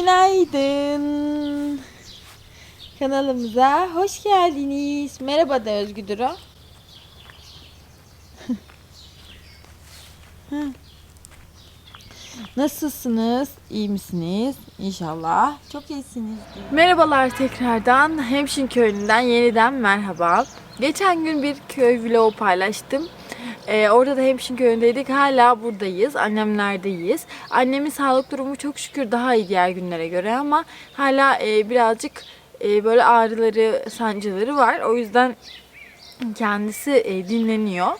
Günaydın. Kanalımıza hoş geldiniz. Merhaba da Özgü Duru. Nasılsınız? İyi misiniz? İnşallah. Çok iyisiniz. Merhabalar tekrardan. Hemşin köyünden yeniden merhaba. Geçen gün bir köy vlogu paylaştım. Ee, orada da Hemşin köyündeydik. Hala buradayız. Annemlerdeyiz. Annemin sağlık durumu çok şükür daha iyi diğer günlere göre ama hala e, birazcık e, böyle ağrıları, sancıları var. O yüzden kendisi e, dinleniyor.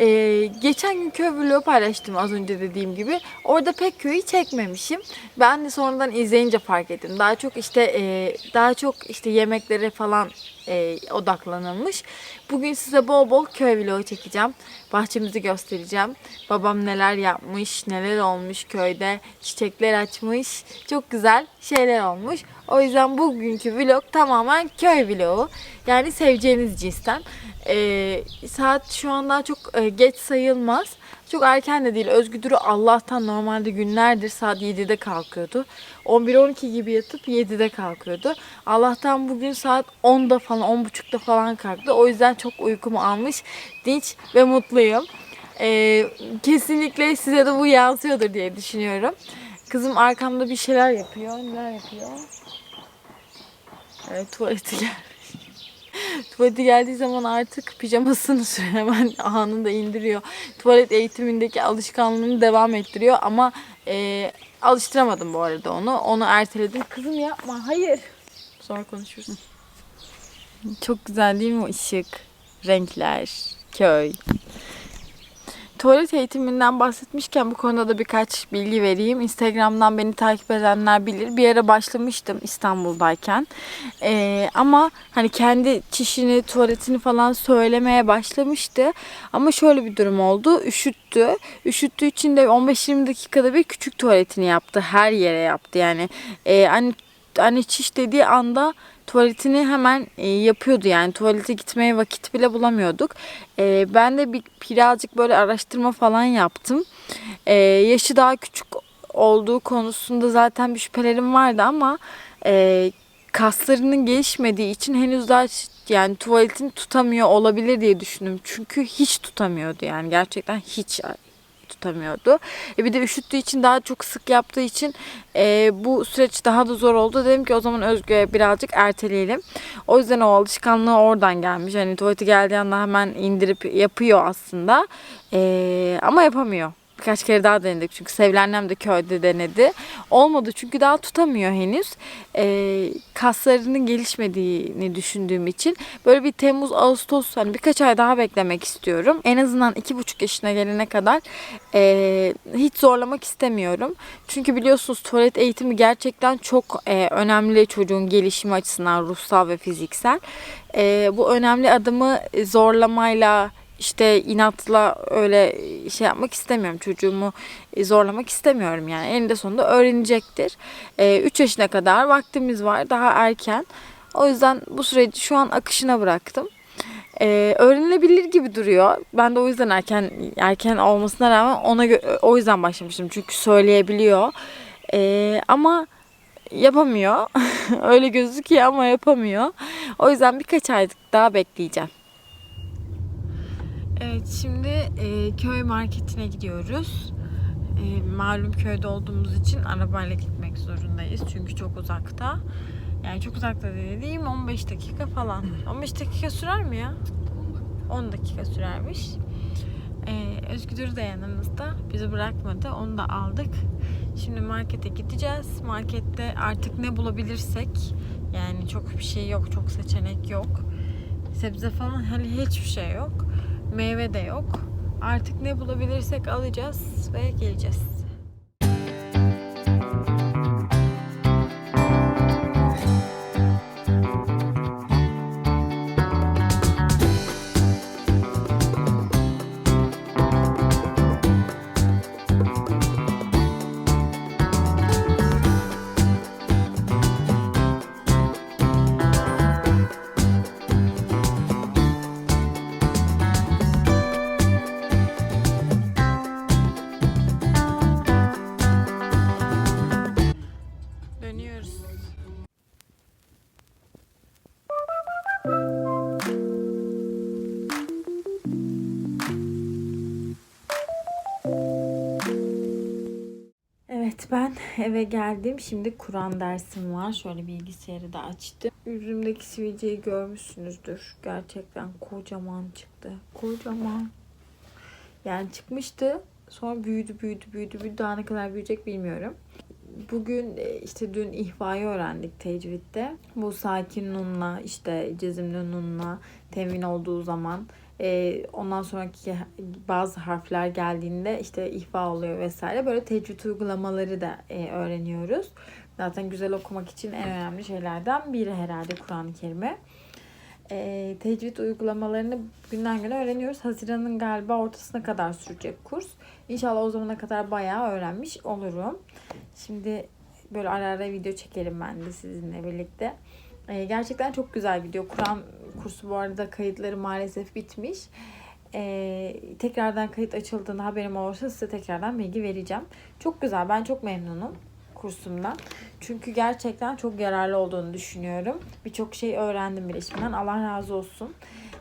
Ee, geçen gün köy vlogu paylaştım az önce dediğim gibi. Orada pek köyü çekmemişim. Ben de sonradan izleyince fark ettim. Daha çok işte e, daha çok işte yemeklere falan e, odaklanılmış. Bugün size bol bol köy vlogu çekeceğim. Bahçemizi göstereceğim. Babam neler yapmış, neler olmuş köyde. Çiçekler açmış. Çok güzel şeyler olmuş. O yüzden bugünkü vlog tamamen köy vlogu. Yani seveceğiniz cinsten. Ee, saat şu an daha çok e, geç sayılmaz. Çok erken de değil. Özgü Duru Allah'tan normalde günlerdir saat 7'de kalkıyordu. 11-12 gibi yatıp 7'de kalkıyordu. Allah'tan bugün saat 10'da falan 10.30'da falan kalktı. O yüzden çok uykumu almış. Dinç ve mutluyum. Ee, kesinlikle size de bu yansıyordur diye düşünüyorum. Kızım arkamda bir şeyler yapıyor. Neler yapıyor? Evet tuvalete gelmiş. Tuvalete geldiği zaman artık pijamasını. Hemen anında indiriyor. Tuvalet eğitimindeki alışkanlığını devam ettiriyor ama e, alıştıramadım bu arada onu. Onu erteledim. Kızım yapma. Hayır. Sonra konuşuruz. Çok güzel değil mi o ışık? Renkler, köy. Tuvalet eğitiminden bahsetmişken bu konuda da birkaç bilgi vereyim. Instagram'dan beni takip edenler bilir. Bir ara başlamıştım İstanbul'dayken. Ee, ama hani kendi çişini, tuvaletini falan söylemeye başlamıştı. Ama şöyle bir durum oldu. Üşüttü. Üşüttüğü için de 15-20 dakikada bir küçük tuvaletini yaptı. Her yere yaptı yani. Ee, hani, hani çiş dediği anda tuvaletini hemen e, yapıyordu yani tuvalete gitmeye vakit bile bulamıyorduk. E, ben de bir birazcık böyle araştırma falan yaptım. E, yaşı daha küçük olduğu konusunda zaten bir şüphelerim vardı ama e, kaslarının gelişmediği için henüz daha yani tuvaletini tutamıyor olabilir diye düşündüm. Çünkü hiç tutamıyordu yani gerçekten hiç tutamıyordu. E bir de üşüttüğü için daha çok sık yaptığı için e, bu süreç daha da zor oldu. Dedim ki o zaman Özgü'ye birazcık erteleyelim. O yüzden o alışkanlığı oradan gelmiş. Hani tuvaleti geldiği anda hemen indirip yapıyor aslında. E, ama yapamıyor. Birkaç kere daha denedik çünkü Sevlennem de köyde denedi. Olmadı çünkü daha tutamıyor henüz. Ee, kaslarının gelişmediğini düşündüğüm için böyle bir Temmuz, Ağustos hani birkaç ay daha beklemek istiyorum. En azından iki buçuk yaşına gelene kadar e, hiç zorlamak istemiyorum. Çünkü biliyorsunuz tuvalet eğitimi gerçekten çok e, önemli çocuğun gelişimi açısından ruhsal ve fiziksel. E, bu önemli adımı zorlamayla işte inatla öyle şey yapmak istemiyorum. Çocuğumu zorlamak istemiyorum yani. Eninde sonunda öğrenecektir. 3 yaşına kadar vaktimiz var. Daha erken. O yüzden bu süreci şu an akışına bıraktım. Ee, öğrenilebilir gibi duruyor. Ben de o yüzden erken erken olmasına rağmen ona o yüzden başlamıştım. Çünkü söyleyebiliyor. Ee, ama yapamıyor. Öyle gözüküyor ama yapamıyor. O yüzden birkaç aylık daha bekleyeceğim. Evet şimdi e, köy marketine gidiyoruz. E, malum köyde olduğumuz için arabayla gitmek zorundayız. Çünkü çok uzakta. Yani çok uzakta dediğim 15 dakika falan. 15 dakika sürer mi ya? 10 dakika sürermiş. E, Özgür de yanımızda. Bizi bırakmadı. Onu da aldık. Şimdi markete gideceğiz. Markette artık ne bulabilirsek yani çok bir şey yok. Çok seçenek yok. Sebze falan hani hiçbir şey yok. Meyve de yok. Artık ne bulabilirsek alacağız ve geleceğiz. Eve geldim. Şimdi Kur'an dersim var. Şöyle bilgisayarı da açtım. Yüzümdeki sivilceyi görmüşsünüzdür. Gerçekten kocaman çıktı. Kocaman. Yani çıkmıştı. Sonra büyüdü, büyüdü, büyüdü, büyüdü. Daha ne kadar büyüyecek bilmiyorum. Bugün e, işte dün ihvayı öğrendik tecvidde. Bu sakin nunla işte cezimli nunla temin olduğu zaman e, ondan sonraki bazı harfler geldiğinde işte ihva oluyor vesaire. Böyle tecvid uygulamaları da e, öğreniyoruz. Zaten güzel okumak için en önemli şeylerden biri herhalde Kur'an-ı Kerim'i. E, tecvid uygulamalarını günden güne öğreniyoruz. Haziran'ın galiba ortasına kadar sürecek kurs. İnşallah o zamana kadar bayağı öğrenmiş olurum. Şimdi böyle ara ara video çekelim ben de sizinle birlikte. Ee, gerçekten çok güzel gidiyor. Kur'an kursu bu arada kayıtları maalesef bitmiş. Ee, tekrardan kayıt açıldığında haberim olursa size tekrardan bilgi vereceğim. Çok güzel. Ben çok memnunum kursumdan. Çünkü gerçekten çok yararlı olduğunu düşünüyorum. Birçok şey öğrendim bilişimden. Allah razı olsun.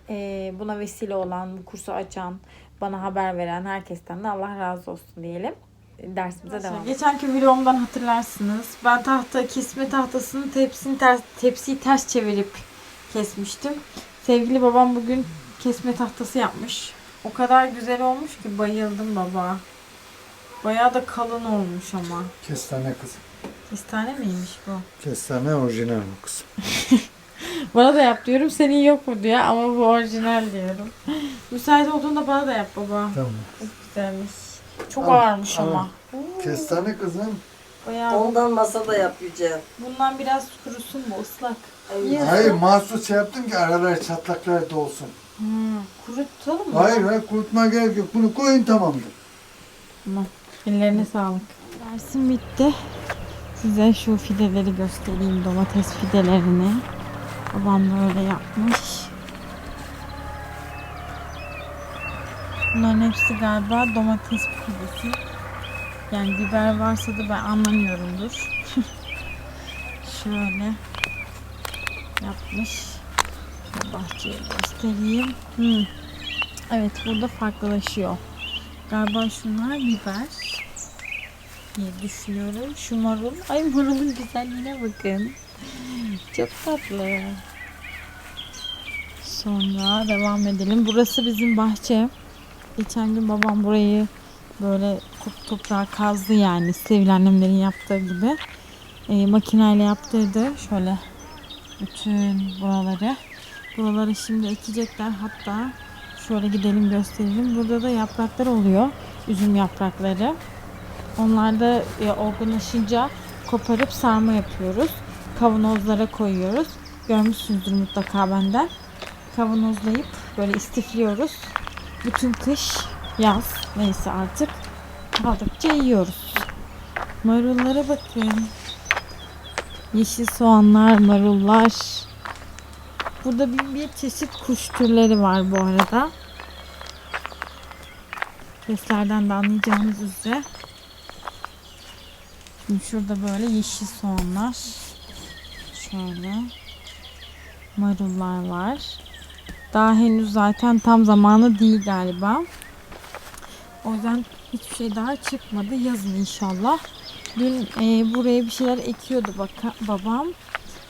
Ee, buna vesile olan, bu kursu açan, bana haber veren herkesten de Allah razı olsun diyelim. Dersimize devam Geçenki vlogumdan hatırlarsınız. Ben tahta kesme tahtasını tepsini ters, tepsiyi ters çevirip kesmiştim. Sevgili babam bugün kesme tahtası yapmış. O kadar güzel olmuş ki bayıldım baba. Bayağı da kalın olmuş ama. Kestane kızım. Kestane miymiş bu? Kestane orijinal bu kızım. Bana da yap diyorum. Senin yok mu diyor ama bu orijinal diyorum. Müsait olduğunda bana da yap baba. Tamam. Çok güzelmiş. Çok Al, ağırmış al. ama. Kestane kızım. Bayağı Ondan masada yapacağım. bundan biraz kurusun bu ıslak. Ay, Hayır mahsus şey yaptım ki aralar çatlaklar dolsun. Hmm, kurutalım mı? Hayır hayır kurutma gerek yok. Bunu koyun tamamdır. Tamam. Ellerine sağlık. Dersim bitti. Size şu fideleri göstereyim. Domates fidelerini. Babam böyle yapmış. Bunların hepsi galiba domates fidesi. Yani biber varsa da ben anlamıyorumdur. Şöyle yapmış. Bahçeyi göstereyim. Hmm. Evet burada farklılaşıyor. Galiba şunlar biber diye düşünüyorum. Şu marul. Ay marulun güzelliğine bakın. Çok tatlı. Sonra devam edelim. Burası bizim bahçe. Geçen gün babam burayı böyle top- toprağa kazdı yani. Sevil annemlerin yaptığı gibi. E, makineyle yaptırdı. Şöyle bütün buraları. Buraları şimdi ekecekler. Hatta Şöyle gidelim gösterelim. Burada da yapraklar oluyor. Üzüm yaprakları. Onlar da e, olgunlaşınca koparıp sarma yapıyoruz. Kavanozlara koyuyoruz. Görmüşsünüzdür mutlaka benden. Kavanozlayıp böyle istifliyoruz. Bütün kış, yaz neyse artık kaldıkça yiyoruz. Marullara bakın. Yeşil soğanlar, marullar. Burada bin bir çeşit kuş türleri var bu arada. Seslerden de anlayacağınız üzere. Şimdi şurada böyle yeşil soğanlar. Şöyle. Marullar var. Daha henüz zaten tam zamanı değil galiba. O yüzden hiçbir şey daha çıkmadı. Yazın inşallah. Dün e, buraya bir şeyler ekiyordu baka, babam.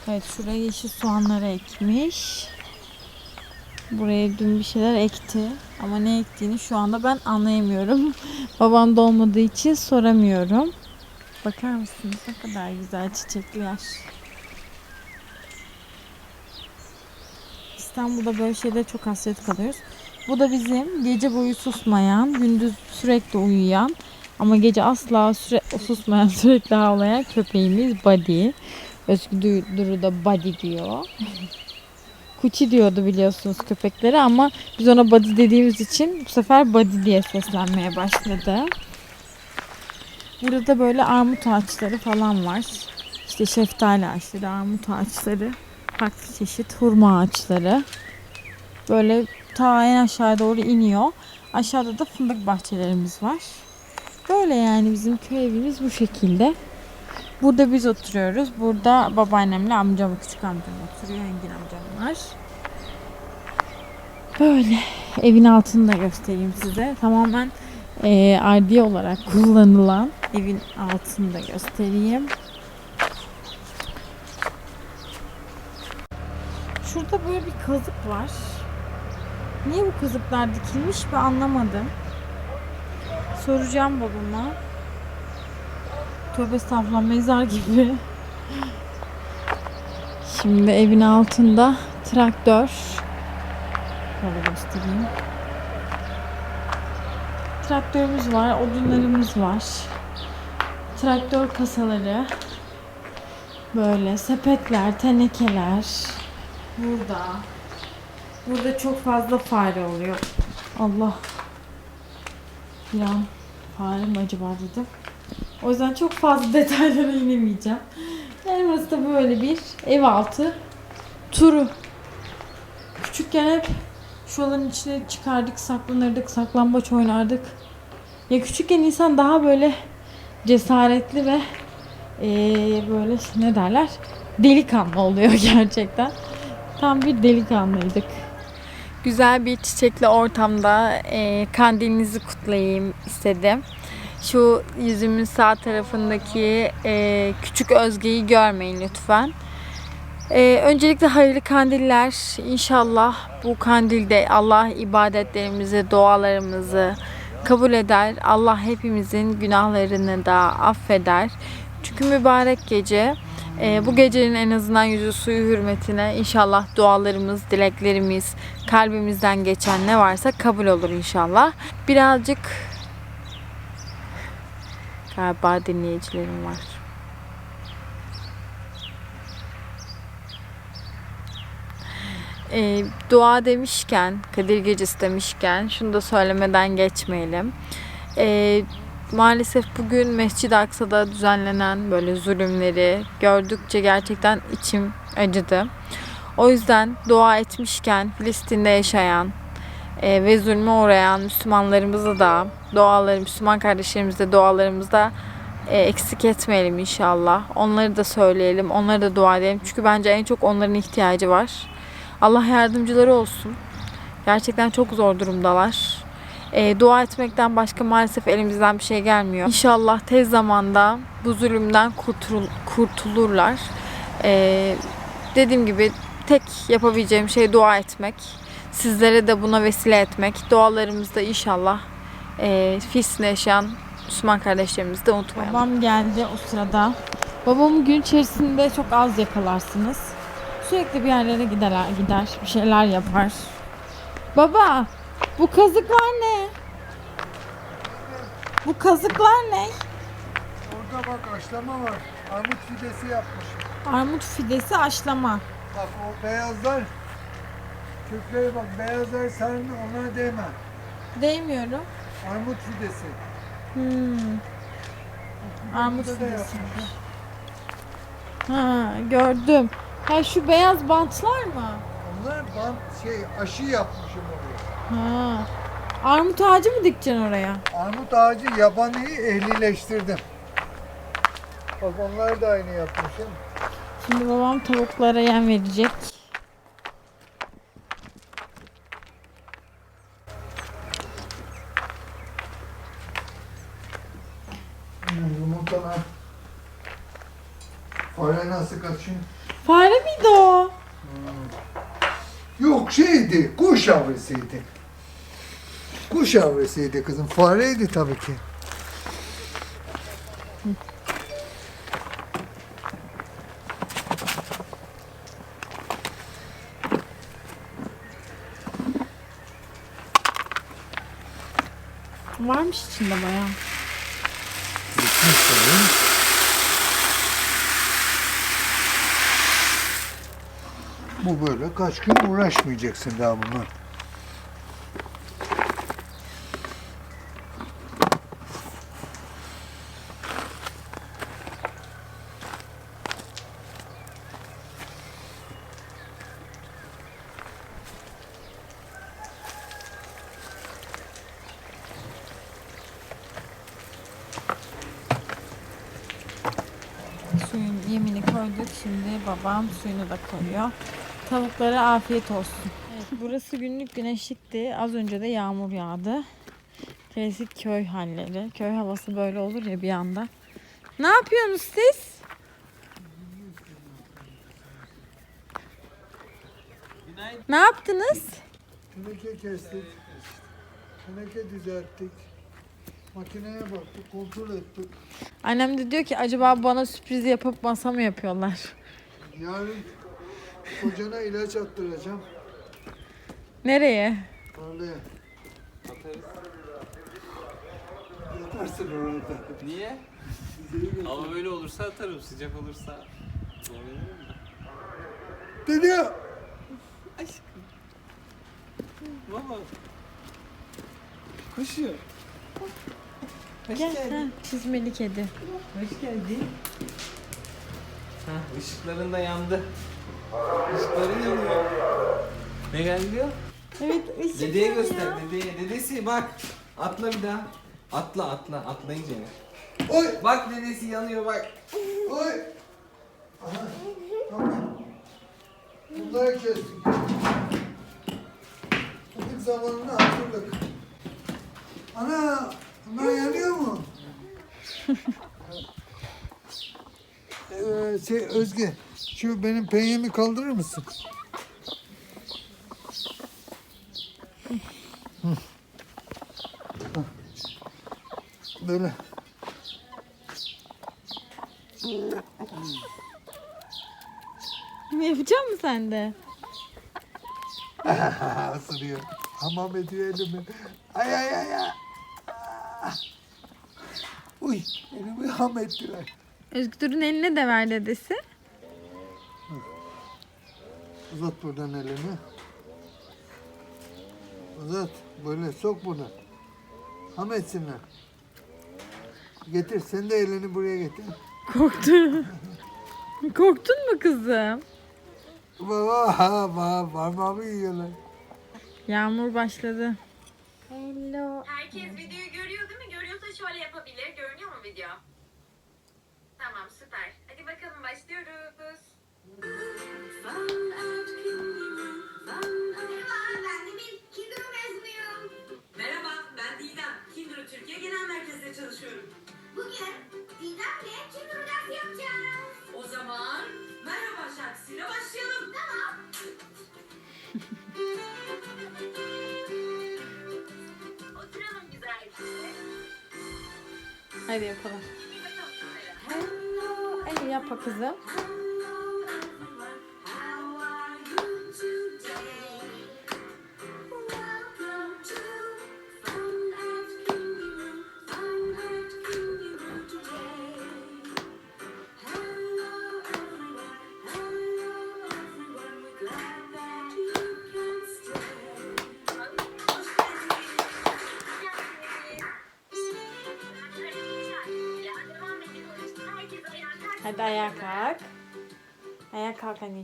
Evet şuraya yeşil soğanları ekmiş. Buraya dün bir şeyler ekti. Ama ne ektiğini şu anda ben anlayamıyorum. Babam da olmadığı için soramıyorum. Bakar mısınız ne kadar güzel çiçekler. İstanbul'da böyle şeylere çok hasret kalıyoruz. Bu da bizim gece boyu susmayan, gündüz sürekli uyuyan ama gece asla süre susmayan, sürekli ağlayan köpeğimiz Buddy. Özgü Duru da Buddy diyor. Kuçi diyordu biliyorsunuz köpekleri ama biz ona Buddy dediğimiz için bu sefer Buddy diye seslenmeye başladı. Burada da böyle armut ağaçları falan var. İşte şeftali ağaçları, armut ağaçları, farklı çeşit hurma ağaçları. Böyle ta en aşağı doğru iniyor. Aşağıda da fındık bahçelerimiz var. Böyle yani bizim köy evimiz bu şekilde. Burada biz oturuyoruz. Burada babaannemle amcam, küçük amcam oturuyor. Engin amcam var. Böyle. Evin altını da göstereyim size. Tamamen eee ardiye olarak kullanılan Evin altını da göstereyim. Şurada böyle bir kazık var. Niye bu kazıklar dikilmiş ben anlamadım. Soracağım babama. Tövbe estağfurullah mezar gibi. Şimdi evin altında traktör. Böyle göstereyim. Traktörümüz var, odunlarımız var. Traktör kasaları. Böyle sepetler, tenekeler. Burada. Burada çok fazla fare oluyor. Allah. Bir an fare acaba dedim. O yüzden çok fazla detaylara inemeyeceğim. Yani burası da böyle bir ev altı turu. Küçükken hep şuraların içine çıkardık, saklanırdık, saklambaç oynardık. Ya küçükken insan daha böyle cesaretli ve eee, böyle ne derler? Delikanlı oluyor gerçekten. Tam bir delikanlıydık. Güzel bir çiçekli ortamda eee kandilinizi kutlayayım istedim. Şu yüzümün sağ tarafındaki eee, küçük Özge'yi görmeyin lütfen. Ee, öncelikle hayırlı kandiller. İnşallah bu kandilde Allah ibadetlerimizi, dualarımızı kabul eder. Allah hepimizin günahlarını da affeder. Çünkü mübarek gece. Ee, bu gecenin en azından yüzü suyu hürmetine inşallah dualarımız, dileklerimiz, kalbimizden geçen ne varsa kabul olur inşallah. Birazcık galiba dinleyicilerim var. E, dua demişken, Kadir Gecesi demişken şunu da söylemeden geçmeyelim. E, maalesef bugün Mescid-i Aksa'da düzenlenen böyle zulümleri gördükçe gerçekten içim acıdı. O yüzden dua etmişken Filistin'de yaşayan e, ve zulme uğrayan Müslümanlarımızı da duaları, Müslüman kardeşlerimize dualarımızda e, eksik etmeyelim inşallah. Onları da söyleyelim, onları da dua edelim. Çünkü bence en çok onların ihtiyacı var. Allah yardımcıları olsun. Gerçekten çok zor durumdalar. E, dua etmekten başka maalesef elimizden bir şey gelmiyor. İnşallah tez zamanda bu zulümden kurtul kurtulurlar. E, dediğim gibi tek yapabileceğim şey dua etmek. Sizlere de buna vesile etmek. Dualarımızda inşallah e, Filistin'de yaşayan Müslüman kardeşlerimizi de unutmayalım. Babam geldi o sırada. Babamı gün içerisinde çok az yakalarsınız. Sürekli bir yerlere gider, gider bir şeyler yapar. Baba, bu kazıklar ne? Bu kazıklar ne? Orada bak aşlama var. Armut fidesi yapmış. Armut fidesi aşlama. Bak o beyazlar. Kökleri bak beyazlar sarı ona değme. Değmiyorum. Armut fidesi. Hmm. Armut fidesi. Ha, gördüm. Ha şu beyaz bantlar mı? Onlar bant şey aşı yapmışım oraya. Ha. Armut ağacı mı dikeceksin oraya? Armut ağacı yabaniyi ehlileştirdim. Bak onlar da aynı yapmışım. Şimdi babam tavuklara yem verecek. Hmm, Yumurtalar. Fare nasıl kaçıyor? Fare miydi o? Yok şeydi, kuş yavrusuydu. Kuş yavrusuydu kızım. Fareydi tabii ki. Varmış içinde bayağı. Bu böyle kaç gün uğraşmayacaksın daha bunlar. Babam suyunu da koyuyor. Tavuklara afiyet olsun. Evet, burası günlük güneşlikti. Az önce de yağmur yağdı. Klasik köy halleri. Köy havası böyle olur ya bir anda. Ne yapıyorsunuz siz? Ne yaptınız? Teneke kestik. Teneke düzelttik. Makineye baktık, kontrol ettik. Annem de diyor ki acaba bana sürpriz yapıp masa mı yapıyorlar? Yarın kocana ilaç attıracağım. Nereye? Tarlaya. Atarız. Yatarsın orada. Niye? Hava böyle olursa atarım. Sıcak olursa zorlanır mı? Dedi Aşkım. Baba. Koşuyor. Hoş Gel. geldin. Ha, çizmeli kedi. Hoş geldin. Hah ışıkların da yandı. Işıkların yanıyor. Ne geldi diyor? Evet ışık Dedeye yanıyor. göster dedeye. Dedesi bak. Atla bir daha. Atla atla atlayınca. Oy! Bak dedesi yanıyor bak. Oy! Aha, tamam. Bunları kestik. Bugün zamanını hatırladık. Ana! Bunlar yanıyor mu? ee, şey Özge, şu benim penyemi kaldırır mısın? Böyle. Yapacak mısın sen de? Isırıyor. Hamam ediyor elimi. Ay ay ay ay. Ah. Uy elimi ham ettiler. Özgür'ün eline de ver dedesi. Uzat buradan elini. Uzat. Böyle sok bunu. Ham etsinler. Getir. Sen de elini buraya getir. Korktu. Korktun mu kızım? Baba ha baba parmağımı yiyorlar. Yağmur başladı. Hello. Herkes videoyu görüyor değil mi? Görüyorsa şöyle yapabilir. Görünüyor mu video? Tamam süper. Hadi bakalım başlıyoruz. Merhaba ben Demir. Mezunuyum. Merhaba, ben Didem. Kindle Türkiye Genel Merkezi'nde çalışıyorum. Bugün Didem'le Kinder ders yapacağız. O zaman merhaba şarkısıyla başlayalım. Tamam. Oturalım güzelce. Hadi yapalım. Bir bakalım şunlara. Hello. Hadi yap kızım.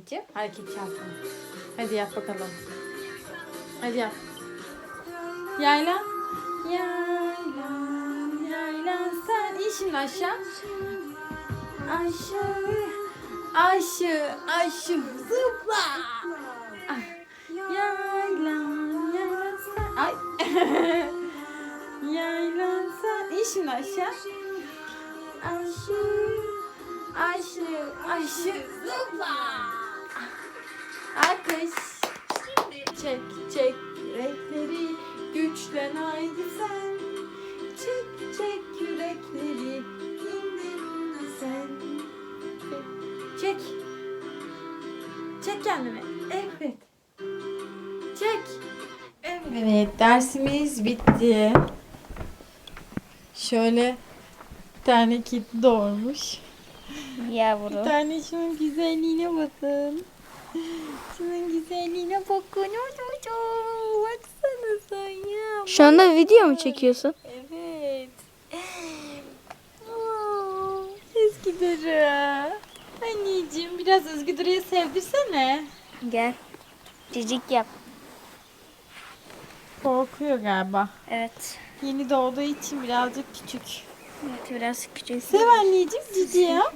Anneciğim. Hareket yapma. Hadi yap bakalım. Hadi yap. Yayla. Yayla. Yayla sen. İn şimdi aşağı. Aşağı. Aşı. Aşı. Zıpla. Ah. Yayla. Yayla sen. Ay. Yayla sen. İn şimdi aşağı. Aşı. Aşı. Aşı. Zıpla. Alkış. Çek çek yürekleri güçlen haydi sen. Çek çek yürekleri kendine sen. Çek. Çek kendini Evet. Çek. Evet dersimiz bitti. Şöyle bir tane kedi doğurmuş. Bir Yavru. tane şunun güzelliğine bakın. Şunun güzelliğine bakın. Baksana sen ya. Şu anda video mu çekiyorsun? Evet. Aa, Eskidere. Anneciğim biraz Özgüdür'ü sevdirsene. Gel. Cicik yap. Korkuyor galiba. Evet. Yeni doğduğu için birazcık küçük. Evet biraz küçük. Sev anneciğim cici yap.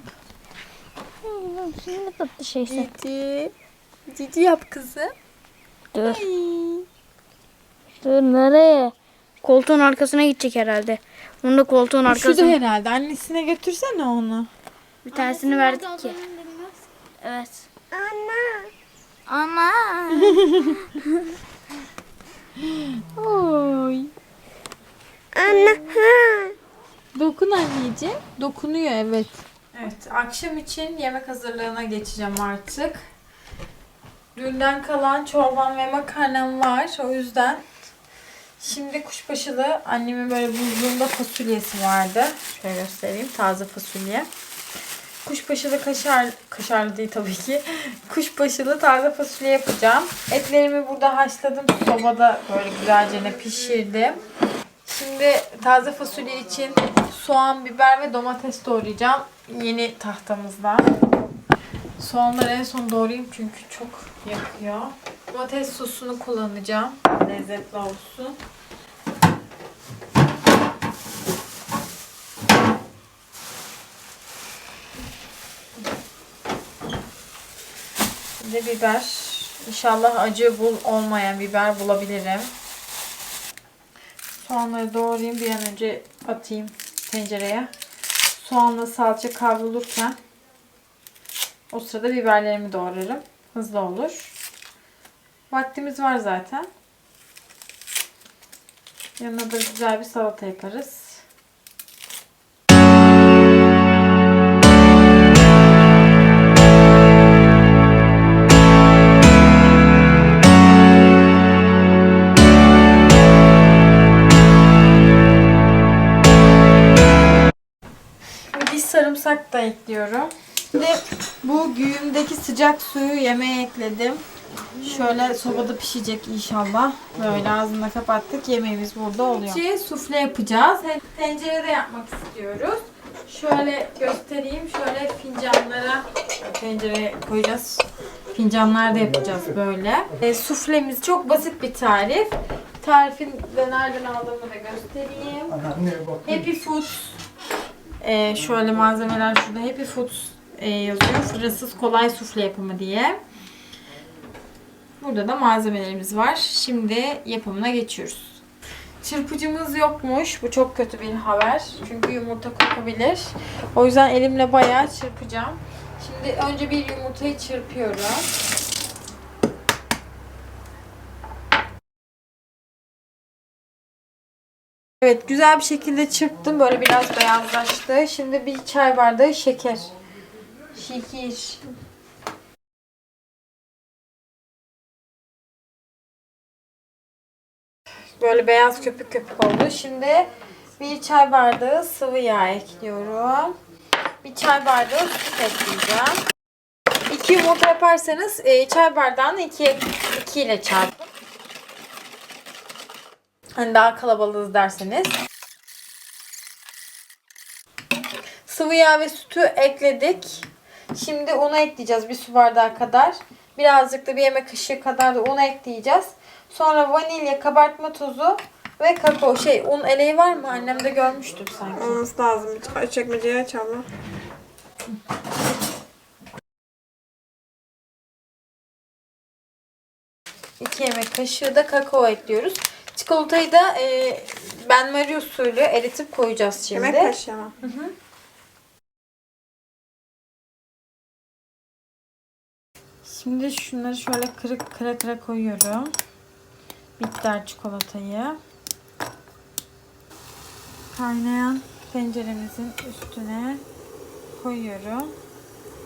Ne tatlı şeysin. Cici. Cici yap kızım. Dur. Ay. Dur nereye? Koltuğun arkasına gidecek herhalde. Onu da koltuğun Şu da arkasına. herhalde. Annesine götürsene onu. Bir tanesini verdik ki. Evet. Ana. Ana. Oy. Ana. Dokun anneciğim. Dokunuyor evet. Evet akşam için yemek hazırlığına geçeceğim artık. Dünden kalan çorbam ve makarnam var. O yüzden şimdi kuşbaşılı annemin böyle buzluğunda fasulyesi vardı. Şöyle göstereyim taze fasulye. Kuşbaşılı kaşar, kaşarlı değil tabii ki. Kuşbaşılı taze fasulye yapacağım. Etlerimi burada haşladım. Sobada böyle güzelce ne pişirdim. Şimdi taze fasulye için soğan, biber ve domates doğrayacağım. Yeni tahtamızda. Soğanları en son doğrayayım çünkü çok yakıyor. Domates sosunu kullanacağım. Lezzetli olsun. De biber. İnşallah acı bul olmayan biber bulabilirim. Soğanları doğrayayım bir an önce atayım tencereye. Soğanla salça kavrulurken o sırada biberlerimi doğrarım. Hızlı olur. Vaktimiz var zaten. Yanına da güzel bir salata yaparız. Sarımsak da ekliyorum. Şimdi bu güğümdeki sıcak suyu yemeğe ekledim. Şöyle sobada pişecek inşallah. Böyle ağzını kapattık. Yemeğimiz burada oluyor. Şimdi sufle yapacağız. Tencerede yapmak istiyoruz. Şöyle göstereyim. Şöyle fincanlara tencereye koyacağız. Fincanlarda yapacağız böyle. E, suflemiz çok basit bir tarif. Tarifin de nereden aldığımı da göstereyim. Happy Foods. Ee, şöyle malzemeler şurada. Happy Foods e, yazıyor. Fırınsız kolay sufle yapımı diye. Burada da malzemelerimiz var. Şimdi yapımına geçiyoruz. Çırpıcımız yokmuş. Bu çok kötü bir haber. Çünkü yumurta kokabilir. O yüzden elimle bayağı çırpacağım. Şimdi önce bir yumurtayı çırpıyorum. Evet güzel bir şekilde çırptım. Böyle biraz beyazlaştı. Şimdi bir çay bardağı şeker. Şeker. Böyle beyaz köpük köpük oldu. Şimdi bir çay bardağı sıvı yağ ekliyorum. Bir çay bardağı süt ekleyeceğim. İki yumurta yaparsanız e, çay bardağını ikiye, iki ile çarpın. Hani daha kalabalığız derseniz. Sıvı yağ ve sütü ekledik. Şimdi unu ekleyeceğiz bir su bardağı kadar. Birazcık da bir yemek kaşığı kadar da un ekleyeceğiz. Sonra vanilya, kabartma tozu ve kakao. Şey un eleği var mı? Annem de görmüştüm sanki. Olması lazım. Çekmeceyi açalım. İki yemek kaşığı da kakao ekliyoruz. Çikolatayı da e, ben Marie usulü eritip koyacağız şimdi. Yemek kaşığı mı? Şimdi şunları şöyle kırık kıra kıra koyuyorum. Bitter çikolatayı. Kaynayan tenceremizin üstüne koyuyorum.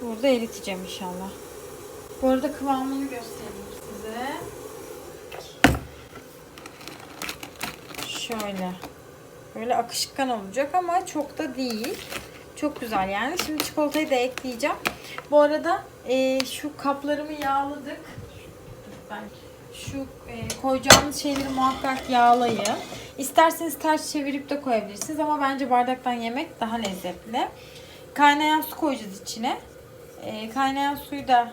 Burada eriteceğim inşallah. Bu arada kıvamını göstereyim size. Şöyle. Böyle akışkan olacak ama çok da değil. Çok güzel yani. Şimdi çikolatayı da ekleyeceğim. Bu arada e, şu kaplarımı yağladık. Ben şu e, koyacağınız şeyleri muhakkak yağlayın. İsterseniz ters çevirip de koyabilirsiniz ama bence bardaktan yemek daha lezzetli. Kaynayan su koyacağız içine. E, kaynayan suyu da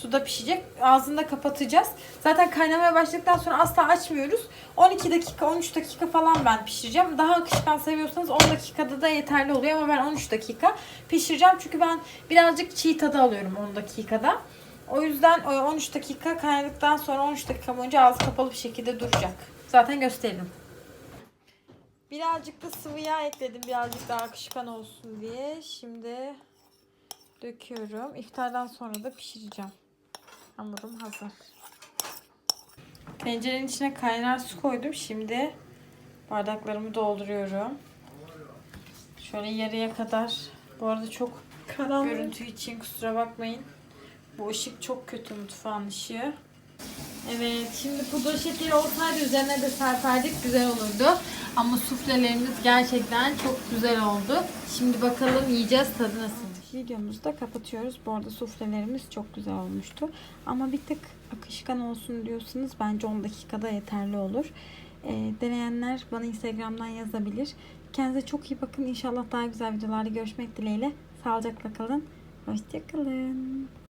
suda pişecek. Ağzını da kapatacağız. Zaten kaynamaya başladıktan sonra asla açmıyoruz. 12 dakika 13 dakika falan ben pişireceğim. Daha akışkan seviyorsanız 10 dakikada da yeterli oluyor ama ben 13 dakika pişireceğim. Çünkü ben birazcık çiğ tadı alıyorum 10 dakikada. O yüzden o 13 dakika kaynadıktan sonra 13 dakika boyunca ağzı kapalı bir şekilde duracak. Zaten gösteririm. Birazcık da sıvı yağ ekledim birazcık daha akışkan olsun diye. Şimdi döküyorum. İftardan sonra da pişireceğim. Hamurum hazır. Tencerenin içine kaynar su koydum. Şimdi bardaklarımı dolduruyorum. Şöyle yarıya kadar. Bu arada çok Karanlık. görüntü için kusura bakmayın. Bu ışık çok kötü mutfağın ışığı. Evet şimdi pudra şekeri olsaydı üzerine de serperdik güzel olurdu. Ama suflelerimiz gerçekten çok güzel oldu. Şimdi bakalım yiyeceğiz tadı nasılmış. Videomuzu da kapatıyoruz. Bu arada suflelerimiz çok güzel olmuştu. Ama bir tık akışkan olsun diyorsanız bence 10 dakikada yeterli olur. Ee, deneyenler bana Instagram'dan yazabilir. Kendinize çok iyi bakın. İnşallah daha güzel videolarda görüşmek dileğiyle. Sağlıcakla kalın. Hoşçakalın.